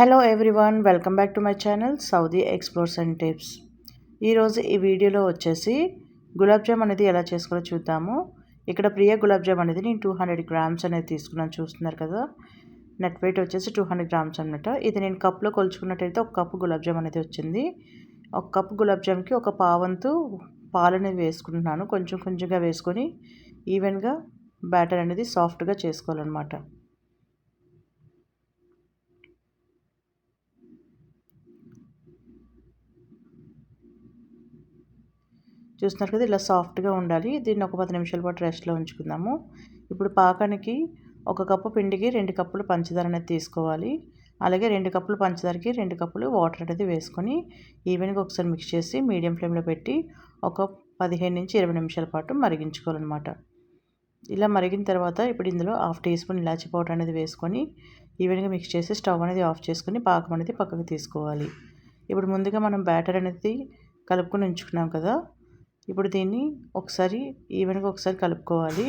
Hello everyone welcome back to my channel Saudi explores and tips ఈరోజు ఈ వీడియోలో వచ్చేసి గులాబ్ జామ్ అనేది ఎలా చేసుకోవాలో చూద్దాము. ఇక్కడ ప్రియ గులాబ్ జామ్ అనేది నేను టూ హండ్రెడ్ గ్రామ్స్ అనేది తీసుకున్నాను చూస్తున్నారు కదా. నెట్ వెయిట్ వచ్చేసి టూ హండ్రెడ్ గ్రామ్స్ అనమాట ఇది నేను కప్లో కొలుచుకున్నట్టయితే ఒక కప్పు గులాబ్ జామ్ అనేది వచ్చింది. ఒక కప్పు గులాబ్ జామ్కి ఒక పావంతు పాలు అనేది వేసుకుంటున్నాను. కొంచెం కొంచెంగా వేసుకొని ఈవెన్గా బ్యాటర్ అనేది సాఫ్ట్గా చేసుకోవాలన్నమాట. చూస్తున్నారు కదా ఇలా సాఫ్ట్గా ఉండాలి. దీన్ని ఒక పది నిమిషాల పాటు రెస్ట్లో ఉంచుకుందాము. ఇప్పుడు పాకానికి ఒక కప్పు పిండికి రెండు కప్పులు పంచదార అనేది తీసుకోవాలి. అలాగే రెండు కప్పులు పంచదారకి రెండు కప్పులు వాటర్ అనేది వేసుకొని ఈవెన్గా ఒకసారి మిక్స్ చేసి మీడియం ఫ్లేమ్లో పెట్టి ఒక పదిహేను నుంచి ఇరవై నిమిషాల పాటు మరిగించుకోవాలన్నమాట. ఇలా మరిగిన తర్వాత ఇప్పుడు ఇందులో హాఫ్ టీ స్పూన్ ఇలాచి పౌడర్ అనేది వేసుకొని ఈవెన్గా మిక్స్ చేసి స్టవ్ అనేది ఆఫ్ చేసుకొని పాకం అనేది పక్కకు తీసుకోవాలి. ఇప్పుడు ముందుగా మనం బ్యాటర్ అనేది కలుపుకొని ఉంచుకున్నాం కదా ఇప్పుడు దీన్ని ఒకసారి ఈవెన్గా ఒకసారి కలుపుకోవాలి.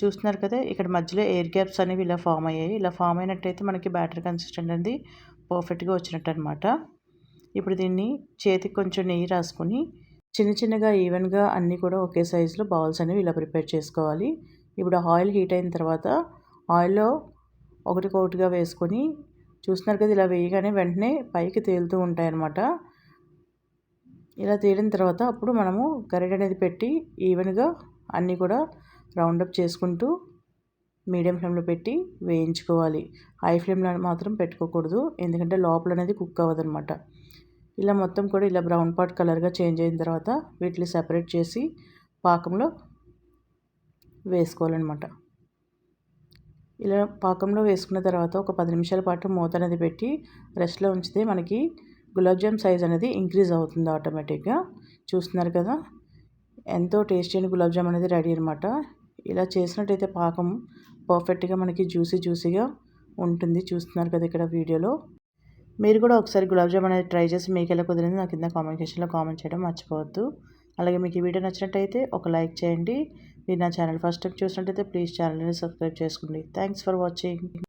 చూస్తున్నారు కదా ఇక్కడ మధ్యలో ఎయిర్ గ్యాప్స్ అనేవి ఇలా ఫామ్ అయ్యాయి. ఇలా ఫామ్ అయినట్టయితే మనకి బ్యాటర్ కన్సిస్టెంట్ అనేది పర్ఫెక్ట్గా వచ్చినట్టు అనమాట ఇప్పుడు దీన్ని చేతికి కొంచెం నెయ్యి రాసుకొని చిన్న చిన్నగా ఈవెన్గా అన్నీ కూడా ఒకే సైజులో బౌల్స్ అనేవి ఇలా ప్రిపేర్ చేసుకోవాలి. ఇప్పుడు ఆయిల్ హీట్ అయిన తర్వాత ఆయిల్లో ఒకటికొకటిగా వేసుకొని చూస్తున్నారు కదా ఇలా వేయగానే వెంటనే పైకి తేలుతూ ఉంటాయన్నమాట. ఇలా తేలిన తర్వాత అప్పుడు మనము గరిట అనేది పెట్టి ఈవెన్గా అన్నీ కూడా రౌండప్ చేసుకుంటూ మీడియం ఫ్లేమ్లో పెట్టి వేయించుకోవాలి. హై ఫ్లేమ్లో మాత్రం పెట్టుకోకూడదు. ఎందుకంటే లోపల అనేది కుక్ అవ్వదనమాట ఇలా మొత్తం కూడా ఇలా బ్రౌన్ పాట్ కలర్గా చేంజ్ అయిన తర్వాత వీటిని సెపరేట్ చేసి పాకంలో వేసుకోవాలన్నమాట. ఇలా పాకంలో వేసుకున్న తర్వాత ఒక పది నిమిషాల పాటు మూత అనేది పెట్టి రెస్ట్లో ఉంచితే మనకి గులాబ్జామ్ సైజ్ అనేది ఇంక్రీజ్ అవుతుంది ఆటోమేటిక్గా. చూస్తున్నారు కదా? ఎంతో టేస్టీ అయిన గులాబ్జామ్ అనేది రెడీ అనమాట ఇలా చేసినట్టయితే పాకం పర్ఫెక్ట్గా మనకి జ్యూసీ జ్యూసీగా ఉంటుంది. చూస్తున్నారు కదా ఇక్కడ వీడియోలో. మీరు కూడా ఒకసారి గులాబ్జామ్ అనేది ట్రై చేసి మీకు ఎలా కుదిరింది నాకు కింద కామెంట్ సెక్షన్లో కామెంట్ చేయడం మర్చిపోవద్దు. అలాగే మీకు ఈ వీడియో నచ్చినట్టయితే ఒక లైక్ చేయండి. మీరు నా ఛానల్ ఫస్ట్ టైం చూసినట్టయితే ప్లీజ్ ఛానల్ని సబ్స్క్రైబ్ చేసుకోండి. Thanks for watching.